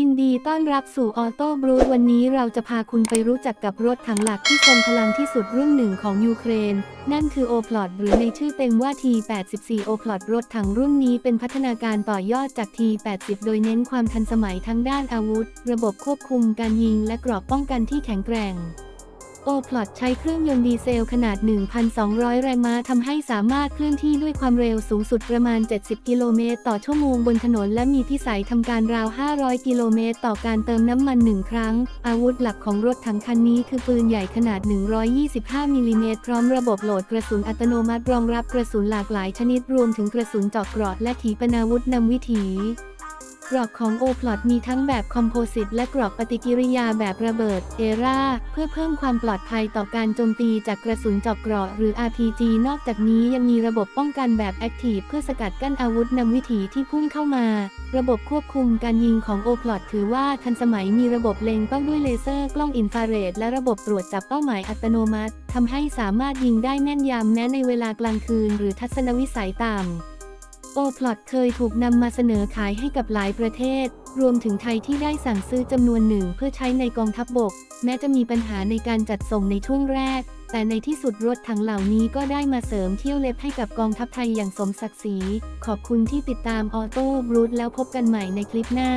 ยินดีต้อนรับสู่ออโต้บรูวันนี้เราจะพาคุณไปรู้จักกับรถถังหลักที่ทรงพลังที่สุดรุ่นหนึ่งของยูเครน นั่นคือโอพลอตหรือในชื่อเต็มว่า T84 โอพลอตรถถังรุ่นนี้เป็นพัฒนาการต่อยอดจาก T80 โดยเน้นความทันสมัยทั้งด้านอาวุธ ระบบควบคุมการยิงและกรอบป้องกันที่แข็งแกร่ง โอพลอตใช้เครื่องยนต์ดีเซลขนาด 1,200 แรงม้าทำให้สามารถเคลื่อนที่ด้วยความเร็วสูงสุดประมาณ 70 กิโลเมตรต่อชั่วโมงบนถนน และมีที่สายทำการราว 500 กิโลเมตรต่อการเติมน้ำมันหนึ่งครั้ง อาวุธหลักของรถถังคันนี้คือปืนใหญ่ขนาด 125 มิลลิเมตรพร้อมระบบโหลดกระสุนอัตโนมัติรองรับกระสุนหลากหลายชนิดรวมถึงกระสุนเจาะเกราะและขีปนาวุธนำวิถี กรอบของโอพลอตมีทั้งแบบคอมโพสิตและกรอบปฏิกิริยาแบบระเบิด เอราเพื่อเพิ่มความปลอดภัยต่อการโจมตีจากกระสุนเจาะกราะหรือ RPG นอกจากนี้ยังมีระบบป้องกันแบบแอคทีฟเพื่อสกัดกั้นอาวุธนำวิถีที่พุ่งเข้ามา ระบบควบคุมการยิงของโอพลอตถือว่าทันสมัยมีระบบเล็งเป้าด้วยเลเซอร์กล้องอินฟราเรดและระบบตรวจจับเป้าหมายอัตโนมัติทำให้สามารถยิงได้แม่นยำแม้ในเวลากลางคืน หรือทัศนวิสัยต่ำ โอพลอตเคยถูกนำมาเสนอขายให้กับหลายประเทศ รวมถึงไทยที่ได้สั่งซื้อจำนวนหนึ่งเพื่อใช้ในกองทัพบบก แม้จะมีปัญหาในการจัดส่งในช่วงแรก แต่ในที่สุดรถถังเหล่านี้ก็ได้มาเสริมเที่ยวเล็บให้กับกองทัพไทยอย่างสมศักดิ์ศรี ขอบคุณที่ติดตามออโต้บรูดแล้วพบกันใหม่ในคลิปหน้า